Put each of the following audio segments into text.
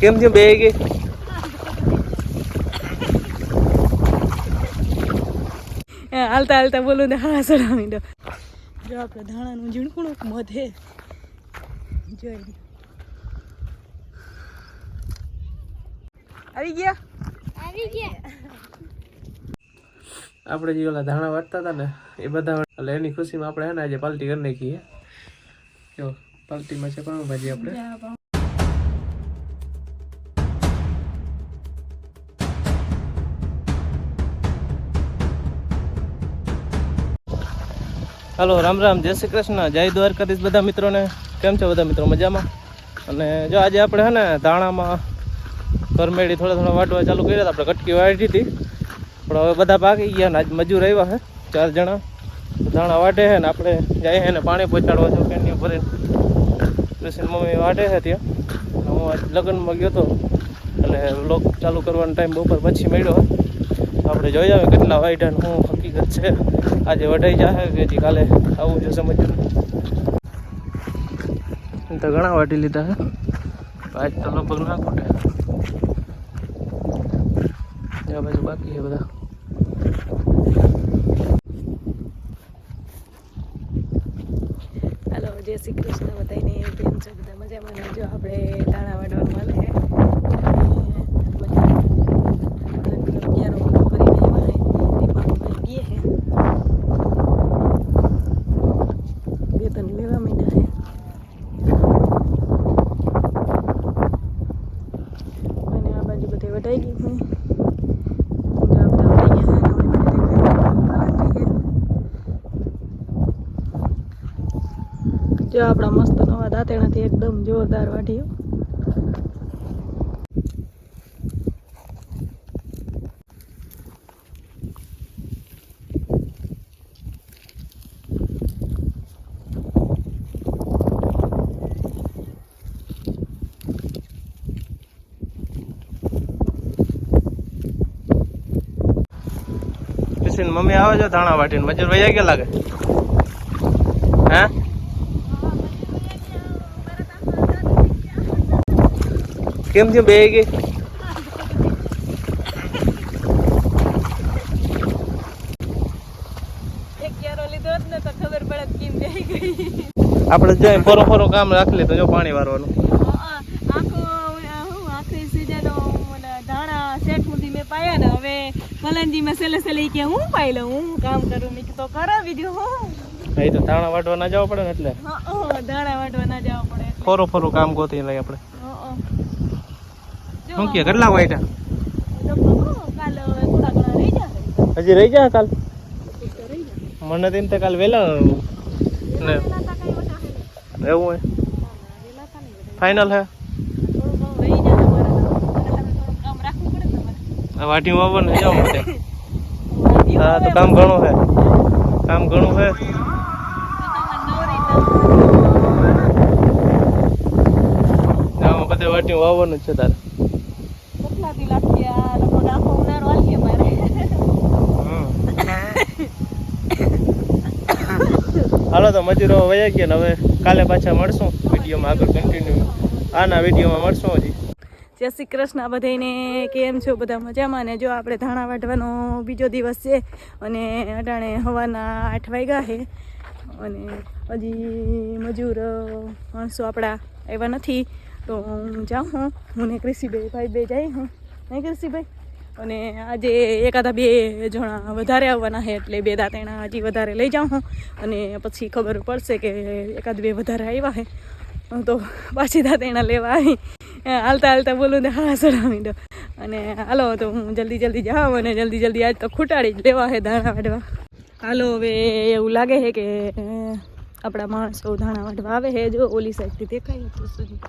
કેમ છે બે ગઈ હાલતા હાલતા બોલું ને હા સડાવી દો. જો આપણે ધાણાનું ઝીણકુણું મધે જોઈ આવી ગયા? આવી ગયા. આપણે જે ઓલા ધાણા વાટતા હતા ને એ બધા એટલે એની ખુશીમાં આપણે હે ને આજે પાલટી કરી નાખીએ જો પાલટીમાં છે પાઉંભાજી આપણે. હાલો, રામ રામ, જય શ્રી કૃષ્ણ, જય દ્વારકાધીશ બધા મિત્રોને. કેમ છે બધા મિત્રો? મજામાં? અને જો આજે આપણે હે ને ધાણામાં કરમેડી થોડા થોડા વાટવા ચાલુ કર્યા હતા, આપણે કટકી વાટી હતી. પણ હવે બધા પાકી ગયા ને આજ મજૂર આવ્યા છે ચાર જણા. ધાણા વાટે છે ને આપણે જઈએ ને પાણી પહોંચાડવા છો કેની ભરીને. કૃષ્ણ મમ્મી વાટે છે ત્યાં. હું આજ લગ્નમાં ગયો હતો. એટલે લોક ચાલુ કરવાનો ટાઈમ બપોર પછી મળ્યો આપણે જોઈ આવે કેટલા વાઇટ હું છે. આજે વઢાઈ જશે કે હજી કાલે આવું છે સમજવું તો ઘણા વાટી લીધા છે. આજ તો લગભગ ના ખૂટે. આ બાજુ બાકી છે બધા. હાલો જય શ્રી કૃષ્ણ બધાને. કેમ છો? બધા મજામાં જો આપણે દાણા વાટવાનું મળે છે ક્યારો બધો કરીને આવ્યા છે તે પાછું ભાઈ ગયે છે બે ત્રણ લેવા માંડ્યા છે અને આ બાજુ બધે વટાઈ ગઈ હું જો આપણે વટાઈ ગયા છે હવે મને દેખાય છે. જો આપણા મસ્ત નવા દાંતેણાથી એકદમ જોરદાર વાઢીઓ. મમ્મી આવે છે ધાણા વાટીને. મજૂર વૈયા ગયા લાગે? હે? કેમ છે બે ગઈ લીધો હોત ને તો ખબર પડત કેમ બેહી આપણે જાય ફરો ફરો કામ રાખી તો જો પાણી વારવાનું. આખો હું આખી ધાણા શેઠ સુધી મેં પાયા ને હવે મલનજી માં સેલે સેલે કે હું પાઈ લઉં હું કામ કરું? મેં તો કરો બીજું હું. અહીં તો ધાણા વાટવા ના જવા પડે ને એટલે. હં, હં, વાટવા ના જવા પડે. ફોરો ફોરો કામ ગોતી લઈ આપણે. શું કે કેટલા વાટ્યા તો કહો, કાલ હવે થોડા ઘણા રહી જાય હજી રહી જાય કાલ? મને તેમ તે કાલ વહેલા ને. એવું હોય. ફાઇનલ હે? વાટી ઘણું રહી જાય તમારે એટલે તમે થોડું કામ રાખવું પડે ને તમારે આ વાટી વાવવાનું જવા માટે. હા તો કામ ઘણું હે. કામ ઘણું હે. બધે વાટી વાવવાનું જ છે તારે. હાલો તો મજૂરો વયા ગયા હવે કાલે પાછા મળશું. વિડીયોમાં આગળ કન્ટિન્યુ આના વિડીયોમાં મળશું હજી. જય શ્રી કૃષ્ણ બધાને કેમ છો? બધા મજામાં? ને જો આપણે ધાણા વાટવાનો બીજો દિવસ છે અને અટાણે હવાના આઠ વાગ્યા છે અને હજી મજૂર માણસો આપણા આવ્યા નથી. તો હું જાઉં હું. હું ને કૃષિભાઈ ભાઈ બે જાય હું. નહીં કૃષિભાઈ અને આજે એકાદા બે જણા વધારે આવવાના છે, એટલે બે દાંતેણા હજી વધારે લઈ જાઉં અને પછી ખબર પડશે કે એકાદ બે વધારે આવ્યા છે. તો પાછી દાંતેણા લેવા આવી. હાલતા હાલતા બોલું ને, હા, સડાવી દો. અને હાલો, તો હું જલ્દી જલ્દી જાઉં અને જલ્દી જલ્દી આજ તો ખૂટાડી જ લેવા છે દાણા વાટવા હાલો, હવે એવું લાગે છે કે આપણા માણસો ધાણા વાઢવા આવે છે. જો ઓલી સાઈડથી દેખાય તો સુધી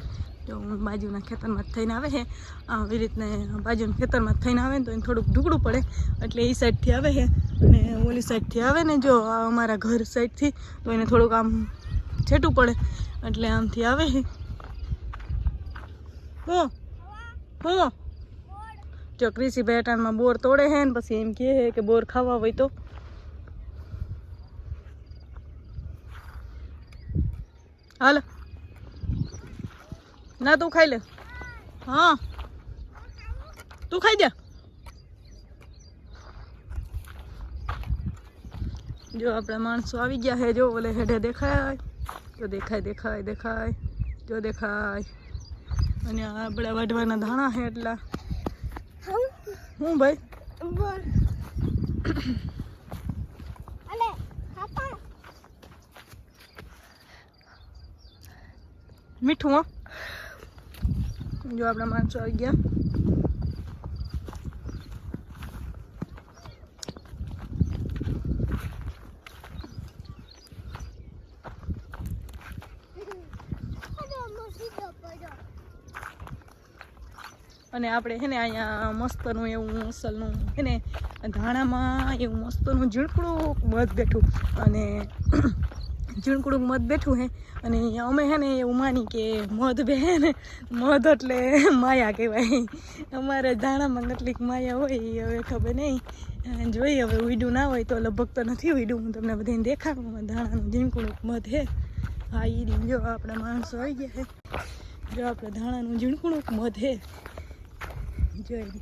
જો બાજુના ખેતરમાં થઈને આવે છે. આવી રીતને બાજુના ખેતરમાં થઈને આવે તો એને થોડુંક ઢૂકડું પડે. એટલે એ સાઈડથી આવે છે. અને ઓલી સાઈડથી આવે ને જો અમારા ઘર સાઈડથી તો એને થોડુંક આમ છેટું પડે. એટલે આમથી આવે છે. હો હો. જો કૃષિ બેટાનમાં બોર તોડે છે ને પછી એમ કહે કે બોર ખાવા હોય તો. હાલ. ના તું ખાઈ લે. હા. તું ખાઈ દે. જો આપણા માણસો આવી ગયા હે જો ઓલે હેઠે દેખાય. જો દેખાય દેખાય દેખાય. જો દેખાય. અને આપણા વાઢવાના ધાણા હે એટલા. હું? ભાઈ? મીઠું, હો. જો આપણા માણસો આવી ગયા. અને આપણે છે ને અહીંયા મસ્તનું એવું મસલનું છે ને ધાણામાં એવું મસ્તનું ઝીણકડું મધ બેઠું. અને ઝીણકડું મધ બેઠું હે, અને અમે હે ને એવું માની કે મધ બે હે ને, મધ એટલે માયા કહેવાય. અમારે ધાણામાં કેટલીક માયા હોય હવે ખબર નહીં. જોઈએ હવે ઉઈડું ના હોય તો લગભગ તો નથી ઉઈડું હું તમને બધાને દેખાડું ધાણાનું ઝીણકડું મધ હે. હા એ જો આપણા માણસો આવી ગયા હે. જો આપણે ધાણાનું ઝીણકડું મધ હે. જોઈ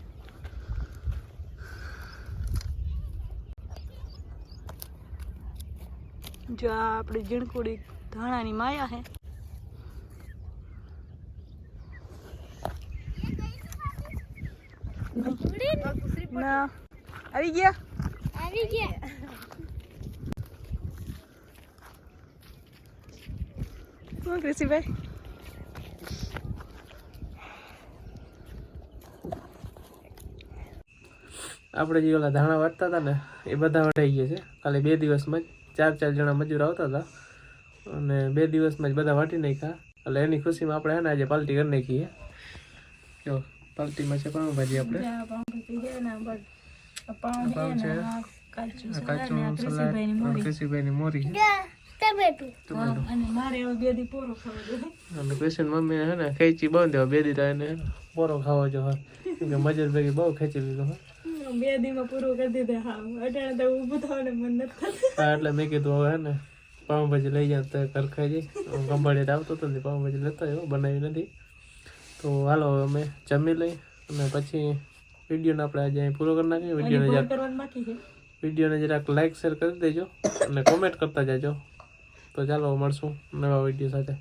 લો. જો આ આપણી ઝીણકુડી ધાણાની માયા હે ના. આવી ગયા? આવી ગયા. શું કૃષિભાઈ? આપણે જે ઓલા ધાણા વાટતા હતા ને એ બધા વઢાઈ ગયા છે. ખાલી બે દિવસમાં જ ચાર ચાર જણા મજૂર આવતા હતા. અને બે દિવસમાં જ બધા વાટી નાખ્યા. એટલે એની ખુશીમાં આપણે એને આજે પાલટી કરી નાખીએ જો પાલટીમાં છે પાઉંભાજી આપણે. પાઉં છે આ કાચું સલાડ કૃષિભાઈની મોરી. મમ્મી હે ને ખેંચી બંધ બે દીધા એને પોરો ખાવો જો હા મજૂર ભેગી બહુ ખેંચી લીધો હા બે દીમાં પૂરું કરી દીધા. હા અટાણે તો ઊભું થવાનું મન નથી હા એટલે મેં કીધું હવે ને પાઉંભાજી લઈ જાય તો ઘર ખાઈ જઈ. કંબાડી આવતો હતો ને પાઉંભાજી લેતા આવ્યો બનાવી નથી. તો હાલો હવે અમે જમી લઈ અને પછી વિડીયોને આપણે આજે અહીં પૂરો કરી નાખીએ. વિડીયોને જરાક વિડીયોને જરાક લાઈક શેર કરી દેજો અને કોમેન્ટ કરતા જાજો. તો ચાલો મળશું નવા વીડિયો સાથે.